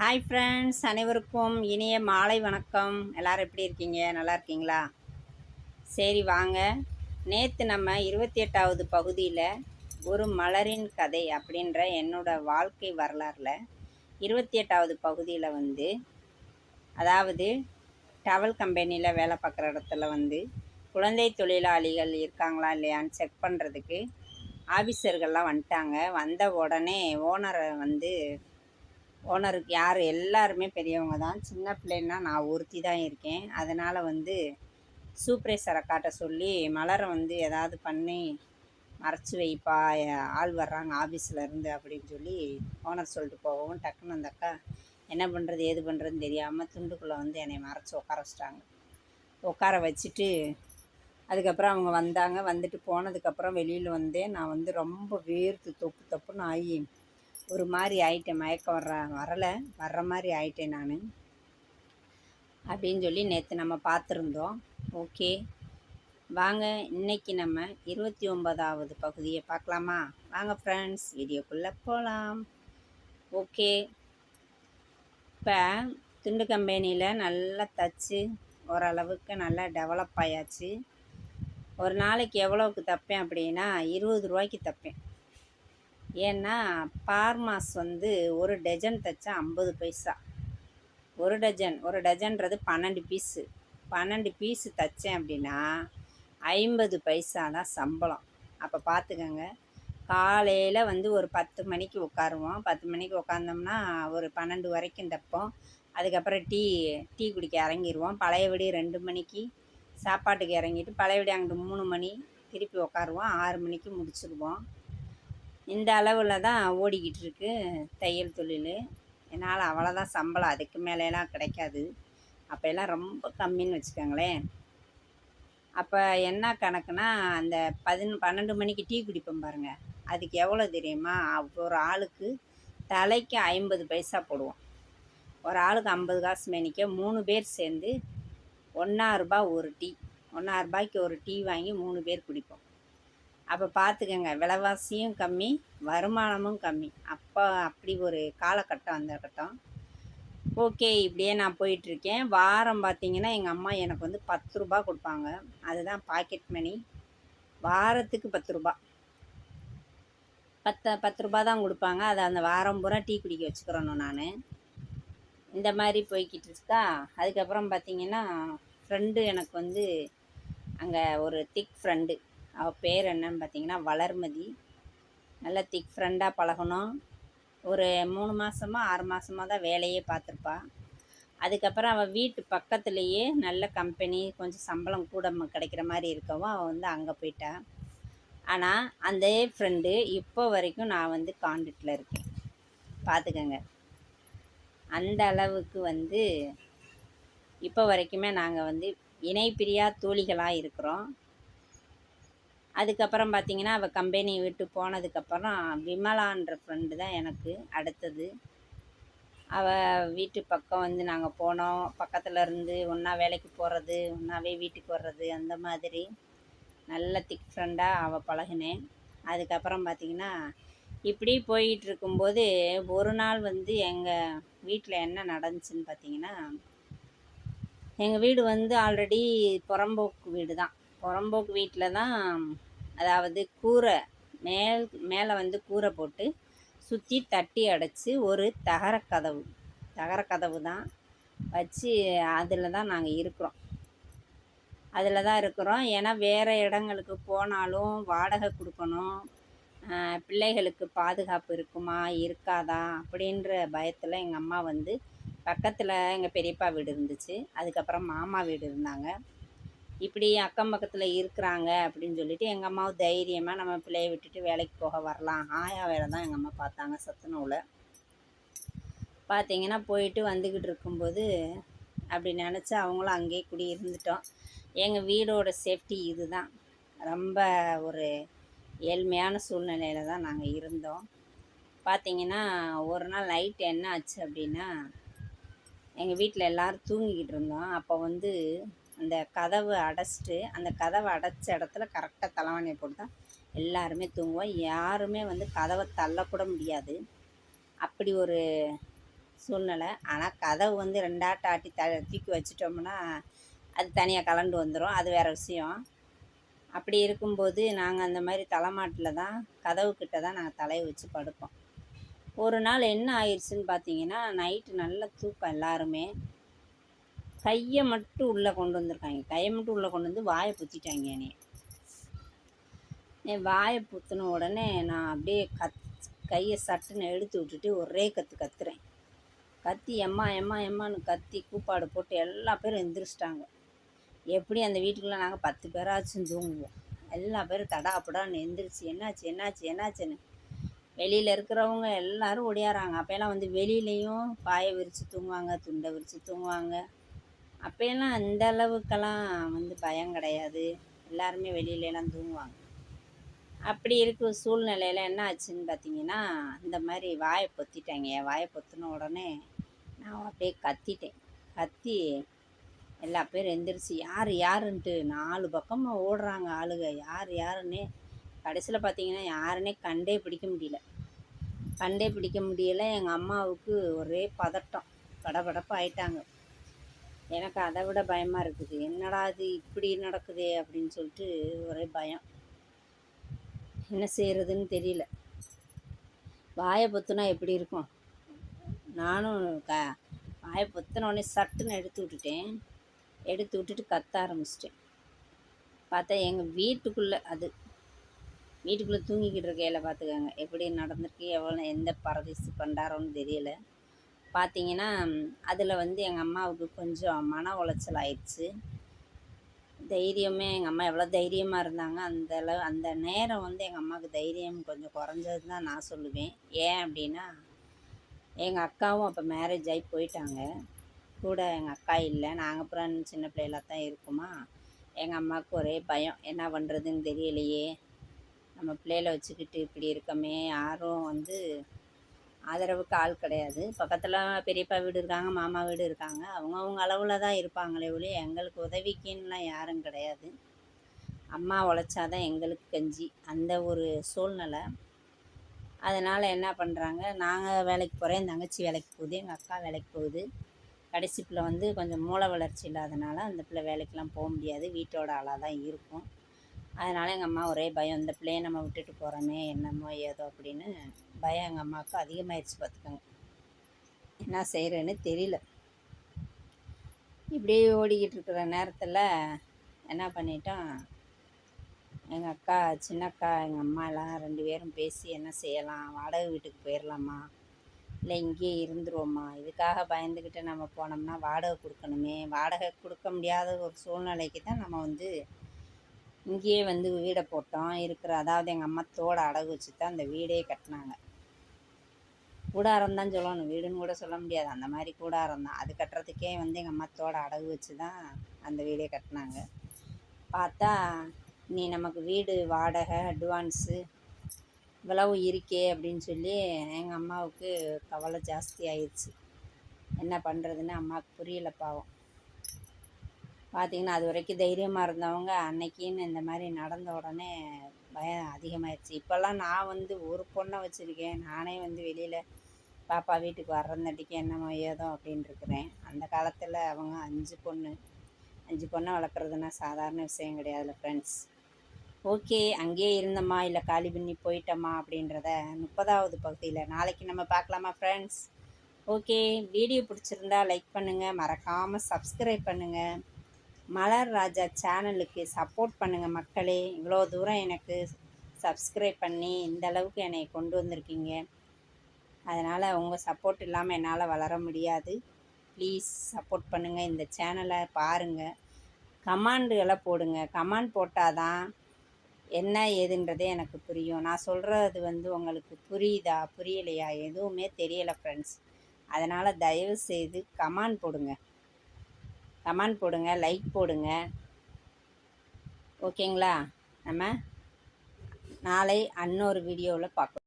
Hi friends அனைவருக்கும் இனிய மாலை வணக்கம். எல்லோரும் எப்படி இருக்கீங்க? நல்லா இருக்கீங்களா? சரி வாங்க. நேற்று நம்ம இருபத்தி எட்டாவது பகுதியில் ஒரு மலரின் கதை அப்படின்ற என்னோட வாழ்க்கை வரலாறில் இருபத்தி எட்டாவது பகுதியில் வந்து அதாவது டவல் கம்பெனியில் வேலை பார்க்குற இடத்துல வந்து குழந்தை தொழிலாளிகள் இருக்காங்களா இல்லையான்னு செக் பண்ணுறதுக்கு ஆஃபீஸர்கள்லாம் வந்துட்டாங்க. வந்த உடனே ஓனரை வந்து ஓனருக்கு யார்? எல்லாருமே பெரியவங்க தான். சின்ன பிள்ளைன்னா நான் ஒருத்தி தான் இருக்கேன். அதனால் வந்து சூப்பர்வைசரை காட்ட சொல்லி மலரை வந்து ஏதாவது பண்ணி மறைச்சி வைப்பா ஆள் வர்றாங்க ஆஃபீஸில் இருந்து அப்படின்னு சொல்லி ஓனர் சொல்லிட்டு போகவும் டக்குன்னு அந்த அக்கா என்ன பண்ணுறது ஏது பண்ணுறதுன்னு தெரியாமல் துண்டுக்குள்ளே வந்து என்னை மறைச்சி உட்கார வச்சிட்டாங்க. உட்கார வச்சுட்டு அதுக்கப்புறம் அவங்க வந்தாங்க. வந்துட்டு போனதுக்கப்புறம் வெளியில் வந்தேன். நான் வந்து ரொம்ப வேர்த்து தொப்பு தொப்புன்னு ஆகி ஒரு மாதிரி ஆயிட்டேன் மயக்கம் வர்ற வரலை வர்ற மாதிரி ஆயிட்டேன் நான். அப்படின்னு சொல்லி நேற்று நம்ம பார்த்துருந்தோம். ஓகே. வாங்க இன்னைக்கு நம்ம இருபத்தி ஒன்பதாவது பகுதியை பார்க்கலாமா? வாங்க ஃப்ரெண்ட்ஸ் வீடியோக்குள்ளே போகலாம் ஓகே. இப்போ துண்டு கம்பெனியில் நல்லா தச்சு ஓரளவுக்கு நல்லா டெவலப் ஆயாச்சு. ஒரு நாளைக்கு எவ்வளோவுக்கு தப்பேன் அப்படின்னா இருபது ரூபாய்க்கு தப்பேன். ஏன்னா பார்மாஸ் வந்து ஒரு டஜன் தைச்சா ஐம்பது பைசா. ஒரு டஜன் ஒரு டஜன்றது பன்னெண்டு பீஸு. பன்னெண்டு பீஸு தைச்சேன் அப்படின்னா ஐம்பது பைசா தான் சம்பளம். அப்போ பார்த்துக்கோங்க காலையில் வந்து ஒரு பத்து மணிக்கு உட்காருவோம் பத்து மணிக்கு உட்காந்தோம்னா ஒரு பன்னெண்டு வரைக்கும் தைப்போம். அதுக்கப்புறம் டீ டீ குடிக்க இறங்கிடுவோம் பழையபடி ரெண்டு மணிக்கு சாப்பாட்டுக்கு இறங்கிட்டு பழையபடி அங்கிட்டு மூணு மணி திருப்பி உட்காருவோம் ஆறு மணிக்கு முடிச்சிடுவோம் இந்த அளவில் தான் ஓடிக்கிட்டு இருக்கு தையல் தொழில். என்னால் அவ்வளோதான் சம்பளம். அதுக்கு மேலேலாம் கிடைக்காது. அப்போ எல்லாம் ரொம்ப கம்மின்னு வச்சுக்கோங்களேன். அப்போ என்ன கணக்குனா அந்த பதின பன்னெண்டு மணிக்கு டீ குடிப்போம் பாருங்கள் அதுக்கு எவ்வளோ தெரியுமா? ஒரு ஆளுக்கு தலைக்கு ஐம்பது பைசா போடுவோம். ஒரு ஆளுக்கு ஐம்பது காசு மேனிக்க மூணு பேர் சேர்ந்து ஒன்றா ரூபா ஒரு டீ. ஒன்றா ரூபாய்க்கு ஒரு டீ வாங்கி மூணு பேர் குடிப்போம். அப்போ பார்த்துக்கங்க விலைவாசியும் கம்மி வருமானமும் கம்மி. அப்போ அப்படி ஒரு காலகட்டம் அந்த கட்டம் ஓகே இப்படியே நான் போயிட்டுருக்கேன். வாரம் பார்த்தீங்கன்னா எங்கள் அம்மா எனக்கு வந்து பத்து ரூபா கொடுப்பாங்க. அதுதான் பாக்கெட் மணி. வாரத்துக்கு பத்து ரூபா. பத்து பத்து ரூபா தான் கொடுப்பாங்க. அதை அந்த வாரம் பூரா டீ குடிக்க வச்சுக்கிறணும் நான். இந்த மாதிரி போய்கிட்டு இருக்கா? அதுக்கப்புறம் பார்த்தீங்கன்னா ஃப்ரெண்டு எனக்கு வந்து அங்கே ஒரு திக் ஃப்ரெண்டு அவள் பேர் என்னன்னு பார்த்தீங்கன்னா வளர்மதி. நல்லா திக் ஃப்ரெண்டாக பழகணும். ஒரு மூணு மாதமாக ஆறு மாதமாக தான் வேலையே பார்த்துருப்பா அதுக்கப்புறம் அவள் வீட்டு பக்கத்துலேயே நல்ல கம்பெனி கொஞ்சம் சம்பளம் கூட கிடைக்கிற மாதிரி இருக்கவும் அவள் வந்து அங்கே போயிட்டா. ஆனால் அந்த ஃப்ரெண்டு இப்போ வரைக்கும் நான் வந்து காண்டக்டில் இருக்கேன். பார்த்துக்கங்க அந்த அளவுக்கு வந்து இப்போ வரைக்குமே நாங்கள் வந்து இணைப்பிரியா தோழிகளாக இருக்கிறோம். அதுக்கப்புறம் பார்த்தீங்கன்னா அவள் கம்பெனி விட்டு போனதுக்கப்புறம் விமலான்ற ஃப்ரெண்டு தான் எனக்கு அடுத்தது. அவள் வீட்டு பக்கம் வந்து நாங்கள் போனோம். பக்கத்தில் இருந்து ஒன்றா வேலைக்கு போகிறது ஒன்றாவே வீட்டுக்கு வர்றது அந்த மாதிரி நல்ல திக் ஃப்ரெண்டாக அவள் பழகினேன். அதுக்கப்புறம் பார்த்தீங்கன்னா இப்படி போயிட்டுருக்கும்போது ஒரு நாள் வந்து எங்கள் வீட்டில் என்ன நடந்துச்சுன்னு பார்த்தீங்கன்னா எங்கள் வீடு வந்து ஆல்ரெடி புறம்போக்கு வீடு தான் புறம்போக்கு வீட்டில் தான் அதாவது கூரை மேல் மேலே வந்து கூரை போட்டு சுற்றி தட்டி அடைச்சி ஒரு தகர கதவு தகர கதவு தான் வச்சு அதில் தான் நாங்கள் இருக்கிறோம். அதில் தான் இருக்கிறோம். ஏன்னா வேறு இடங்களுக்கு போனாலும் வாடகை கொடுக்கணும். பிள்ளைகளுக்கு பாதுகாப்பு இருக்குமா இருக்காதா அப்படின்ற பயத்தில் எங்கள் அம்மா வந்து பக்கத்தில் எங்கள் பெரியப்பா வீடு இருந்துச்சு. அதுக்கப்புறம் மாமா வீடு இருந்தாங்க. இப்படி அக்கம் பக்கத்தில் இருக்கிறாங்க அப்படின்னு சொல்லிட்டு எங்கள் அம்மாவும் தைரியமாக நம்ம பிள்ளைய விட்டுட்டு வேலைக்கு போக வரலாம். ஆயா வேலை தான் எங்கள் அம்மா பார்த்தாங்க சத்துணவில். பார்த்தீங்கன்னா போயிட்டு வந்துக்கிட்டு இருக்கும்போது அப்படி நினச்சி அவங்களும் அங்கேயே குடி இருந்துட்டோம். எங்கள் வீடோட சேஃப்டி இதுதான். ரொம்ப ஒரு ஏழ்மையான சூழ்நிலையில் தான் நாங்கள் இருந்தோம். பார்த்தீங்கன்னா ஒரு நாள் நைட் என்ன ஆச்சு அப்படின்னா எங்கள் வீட்டில் எல்லோரும் தூங்கிக்கிட்டு இருந்தோம். அப்போ வந்து அந்த கதவு அடைச்சிட்டு அந்த கதவை அடைச்ச இடத்துல கரெக்டாக தலைவாணியை போட்டு தான் எல்லாருமே தூங்குவோம் யாருமே வந்து கதவை தள்ளக்கூட முடியாது. அப்படி ஒரு சூழ்நிலை. ஆனால் கதவு வந்து ரெண்டாட்ட ஆட்டி த தூக்கி வச்சிட்டோம்னா அது தனியாக கலண்டு வந்துடும் அது வேறு விஷயம். அப்படி இருக்கும்போது நாங்கள் அந்த மாதிரி தலைமாட்டில் தான் கதவு கிட்ட தான் நாங்கள் தலையை வச்சு படுப்போம். ஒரு நாள் என்ன ஆயிடுச்சுன்னு பார்த்தீங்கன்னா நைட்டு நல்லா தூக்கம் எல்லாருமே. கையை மட்டும் உள்ளே கொண்டு வந்திருக்காங்க. கையை மட்டும் உள்ளே கொண்டு வந்து வாயை புத்திட்டாங்க என்னைய என் வாயை புத்தின உடனே நான் அப்படியே கத் கையை சட்டுன்னு எடுத்து விட்டுட்டு ஒரே கற்று கத்துறேன். கத்தி எம்மா எம்மா எம்மான்னு கத்தி கூப்பாடு போட்டு எல்லா பேரும் எந்திரிச்சிட்டாங்க. எப்படி அந்த வீட்டுக்குள்ளே நாங்கள் பத்து பேராச்சும் தூங்குவோம். எல்லா பேரும் தடாப்படான்னு எந்திரிச்சு என்னாச்சு என்னாச்சு என்னாச்சுன்னு. வெளியில் இருக்கிறவங்க எல்லாரும் ஒடியாறாங்க. அப்போல்லாம் வந்து வெளியிலையும் பாயை விரித்து தூங்குவாங்க துண்டை விரித்து தூங்குவாங்க. அப்போயெல்லாம் அந்த அளவுக்கெல்லாம் வந்து பயம் கிடையாது. எல்லாருமே வெளியிலலாம் தூங்குவாங்க. அப்படி இருக்கிற சூழ்நிலையில் என்ன ஆச்சுன்னு பார்த்தீங்கன்னா இந்த மாதிரி வாயை பொத்திட்டாங்க. வாயை பொத்தின உடனே நான் அப்படியே கத்திட்டேன். கத்தி எல்லா பேரும் எந்திரிச்சு யார் யாருன்ட்டு? நாலு பக்கமாக ஓடுறாங்க ஆளுங்க. யார் யாருன்னே? கடைசியில் பார்த்தீங்கன்னா யாருன்னே கண்டே பிடிக்க முடியல. கண்டே பிடிக்க முடியல. எங்கள் அம்மாவுக்கு ஒரே பதட்டம். படபடப்பு ஆயிட்டாங்க எனக்கு அதை விட பயமாக இருக்குது. என்னடா இது இப்படி நடக்குதே அப்படின்னு சொல்லிட்டு ஒரே பயம். என்ன செய்கிறதுன்னு தெரியல. வாயை பொத்துனா எப்படி இருக்கும்? நானும் க வாயை பொத்தினோடனே சட்டுன்னு எடுத்து விட்டுட்டேன். எடுத்து விட்டுட்டு கத்த ஆரம்பிச்சிட்டேன். பார்த்தா எங்கள் வீட்டுக்குள்ளே அது வீட்டுக்குள்ளே தூங்கிக்கிட்டு இருக்கையில் பார்த்துக்கோங்க. எப்படி நடந்திருக்கு எவ்வளோ எந்த பரதேசி பண்டாரோன்னு தெரியல. பார்த்தீங்கன்னா அதில் வந்து எங்கள் அம்மாவுக்கு கொஞ்சம் மன உளைச்சல் ஆயிடுச்சு. தைரியமே எங்கள் அம்மா எவ்வளோ தைரியமாக இருந்தாங்க அந்த அளவு அந்த நேரம் வந்து எங்கள் அம்மாவுக்கு தைரியம் கொஞ்சம் குறைஞ்சது தான் நான் சொல்லுவேன். ஏன் அப்படின்னா எங்கள் அக்காவும் அப்போ மேரேஜ் ஆகி போயிட்டாங்க. கூட எங்கள் அக்கா இல்லை நாங்கள் அப்புறம் சின்ன பிள்ளைகளாக தான் இருக்குமா. எங்கள் அம்மாவுக்கு ஒரே பயம் என்ன பண்ணுறதுன்னு தெரியலையே. நம்ம பிள்ளைகளை வச்சுக்கிட்டு இப்படி இருக்கமே யாரும் வந்து ஆதரவுக்கு ஆள் கிடையாது. பக்கத்தில் பெரியப்பா வீடு இருக்காங்க மாமா வீடு இருக்காங்க. அவங்கவுங்க அளவில் தான் இருப்பாங்களே ஒழிய எங்களுக்கு உதவிக்குன்னுலாம் யாரும் கிடையாது. அம்மா உழைச்சாதான் எங்களுக்கு கஞ்சி. அந்த ஒரு சூழ்நிலை. அதனால் என்ன பண்ணுறாங்க நாங்கள் வேலைக்கு போகிறேன் என் தங்கச்சி வேலைக்கு போகுது எங்கள் அக்கா வேலைக்கு போகுது. கடைசி பிள்ளை வந்து கொஞ்சம் மூளை வளர்ச்சி இல்லாதனால அந்த பிள்ளை வேலைக்கெலாம் போக முடியாது. வீட்டோட ஆளாக தான் இருக்கும். அதனால் எங்கள் அம்மா ஒரே பயம் இந்த பிள்ளையை நம்ம விட்டுட்டு போகிறோமே என்னமோ ஏதோ அப்படின்னு பயம் எங்கள் அம்மாவுக்கு அதிகமாகிடுச்சு பார்த்துக்கோங்க. என்ன செய்கிறேன்னு தெரியல. இப்படியே ஓடிக்கிட்டு இருக்கிற நேரத்தில் என்ன பண்ணிட்டோம் எங்கள் அக்கா சின்ன அக்கா எங்கள் அம்மா எல்லாம் ரெண்டு பேரும் பேசி என்ன செய்யலாம் வாடகை வீட்டுக்கு போயிடலாமா இல்லை இங்கேயே இருந்துருவோம்மா இதுக்காக பயந்துக்கிட்டு நம்ம போனோம்னா வாடகை கொடுக்கணுமே? வாடகை கொடுக்க முடியாத ஒரு சூழ்நிலைக்கு தான் நம்ம வந்து இங்கேயே வந்து வீடை போட்டோம். இருக்கிற அதாவது எங்கள் அம்மா தோட அடகு வச்சு தான் அந்த வீடே கட்டினாங்க. கூடாரம் தான் சொல்லணும். வீடுன்னு கூட சொல்ல முடியாது. அந்த மாதிரி கூடாரம் தான். அது கட்டுறதுக்கே வந்து எங்கள் அம்மா தோட அடகு வச்சு தான் அந்த வீடே கட்டினாங்க. பார்த்தா நீ நமக்கு வீடு வாடகை அட்வான்ஸு இவ்வளவு இருக்கே அப்படின்னு சொல்லி எங்கள் அம்மாவுக்கு கவலை ஜாஸ்தி ஆயிடுச்சு. என்ன பண்ணுறதுன்னு அம்மாவுக்கு புரியல பாவம். பார்த்திங்கன்னா அது வரைக்கும் தைரியமாக இருந்தவங்க அன்னைக்கின்னு இந்த மாதிரி நடந்த உடனே பயம் அதிகமாகிடுச்சு இப்போல்லாம் நான் வந்து ஒரு பொண்ணை வச்சுருக்கேன். நானே வந்து வெளியில் பாப்பா வீட்டுக்கு வர்றந்தாட்டிக்கு என்னமோ ஏதோ அப்படின்னு இருக்கிறேன். அந்த காலத்தில் அவங்க அஞ்சு பொண்ணு. அஞ்சு பொண்ணை வளர்க்குறதுனா சாதாரண விஷயம் கிடையாதுல்ல ஃப்ரெண்ட்ஸ் ஓகே அங்கேயே இருந்தம்மா இல்லை காலி பண்ணி போயிட்டோமா அப்படின்றத முப்பதாவது பகுதியில் நாளைக்கு நம்ம பார்க்கலாமா ஃப்ரெண்ட்ஸ் ஓகே வீடியோ பிடிச்சிருந்தா லைக் பண்ணுங்கள் மறக்காமல் சப்ஸ்கிரைப் பண்ணுங்கள் மலர் ராஜா சேனலுக்கு சப்போர்ட் பண்ணுங்கள் மக்களே. இவ்வளோ தூரம் எனக்கு சப்ஸ்கிரைப் பண்ணி இந்த அளவுக்கு என்னை கொண்டு வந்திருக்கீங்க. அதனால் உங்கள் சப்போர்ட் இல்லாமல் என்னால் வளர முடியாது. ப்ளீஸ் சப்போர்ட் பண்ணுங்கள் இந்த சேனலை பாருங்கள் கமாண்டுகளை போடுங்க. கமாண்ட் போட்டால் தான் என்ன ஏதுன்றதே எனக்கு புரியும். நான் சொல்கிறது வந்து உங்களுக்கு புரியுதா புரியலையா? எதுவுமே தெரியலை ஃப்ரெண்ட்ஸ் அதனால் தயவு செய்து கமாண்ட் போடுங்க. கமெண்ட் போடுங்க லைக் போடுங்க. ஓகேங்களா நம்ம நாளை அன்னொரு வீடியோவில் பார்க்கலாம்.